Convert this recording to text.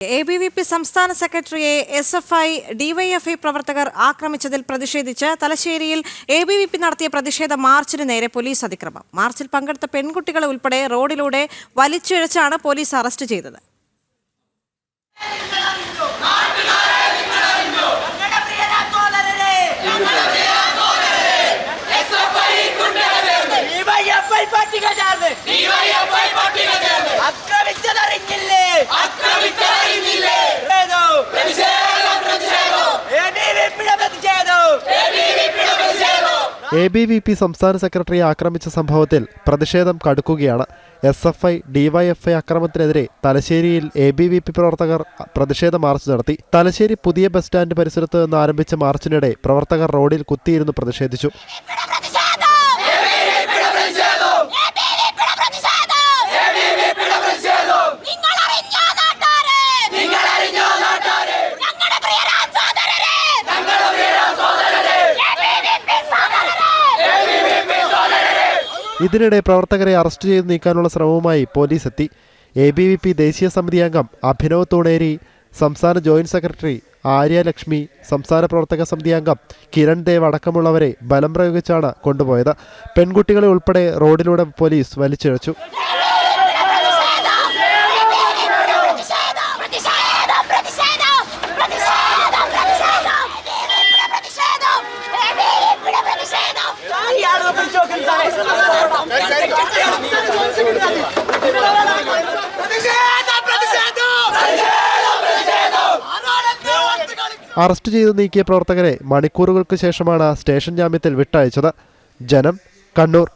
A B V P സംസ്ഥാന സെക്രട്ടറിയെ S F I DYFI പ്രവർത്തകർ ആക്രമിച്ചതിൽ പ്രതിഷേധിച്ച് തലശ്ശേരിയിൽ എ ബി വി പി നടത്തിയ പ്രതിഷേധ മാർച്ചിന് നേരെ പോലീസ് അതിക്രമം. മാർച്ചിൽ പങ്കെടുത്ത പെൺകുട്ടികളെ ഉൾപ്പെടെ റോഡിലൂടെ വലിച്ചിഴച്ചാണ് പോലീസ് അറസ്റ്റ് ചെയ്തത്. എ ബി വി പി സംസ്ഥാന സെക്രട്ടറിയെ ആക്രമിച്ച സംഭവത്തിൽ പ്രതിഷേധം കടുക്കുകയാണ്. എസ് എഫ് ഐ ഡിവൈഎഫ്ഐ അക്രമത്തിനെതിരെ തലശ്ശേരിയിൽ എ ബി വി പി പ്രവർത്തകർ പ്രതിഷേധ മാർച്ച് നടത്തി. തലശ്ശേരി പുതിയ ബസ് സ്റ്റാൻഡ് പരിസരത്ത് നിന്ന് ആരംഭിച്ച മാർച്ചിനിടെ പ്രവർത്തകർ റോഡിൽ കുത്തിയിരുന്നു പ്രതിഷേധിച്ചു. ഇതിനിടെ പ്രവർത്തകരെ അറസ്റ്റ് ചെയ്ത് നീക്കാനുള്ള ശ്രമവുമായി പോലീസ് എത്തി. എ ബി വി പി ദേശീയ സമിതി അംഗം അഭിനവ് തൂണേരി സംസ്ഥാന ജോയിന്റ് സെക്രട്ടറി ആര്യ ലക്ഷ്മി സംസ്ഥാന പ്രവർത്തക സമിതി അംഗം കിരൺ ദേവ് അടക്കമുള്ളവരെ ബലം പ്രയോഗിച്ചാണ് കൊണ്ടുപോയത്. പെൺകുട്ടികളെ ഉൾപ്പെടെ റോഡിലൂടെ പോലീസ് വലിച്ചിഴച്ചു. അറസ്റ്റ് ചെയ്ത് നീക്കിയ പ്രവർത്തകരെ മണിക്കൂറുകൾക്ക് ശേഷമാണ് സ്റ്റേഷൻ ജാമ്യത്തിൽ വിട്ടയച്ചത്. ജനം കണ്ണൂർ.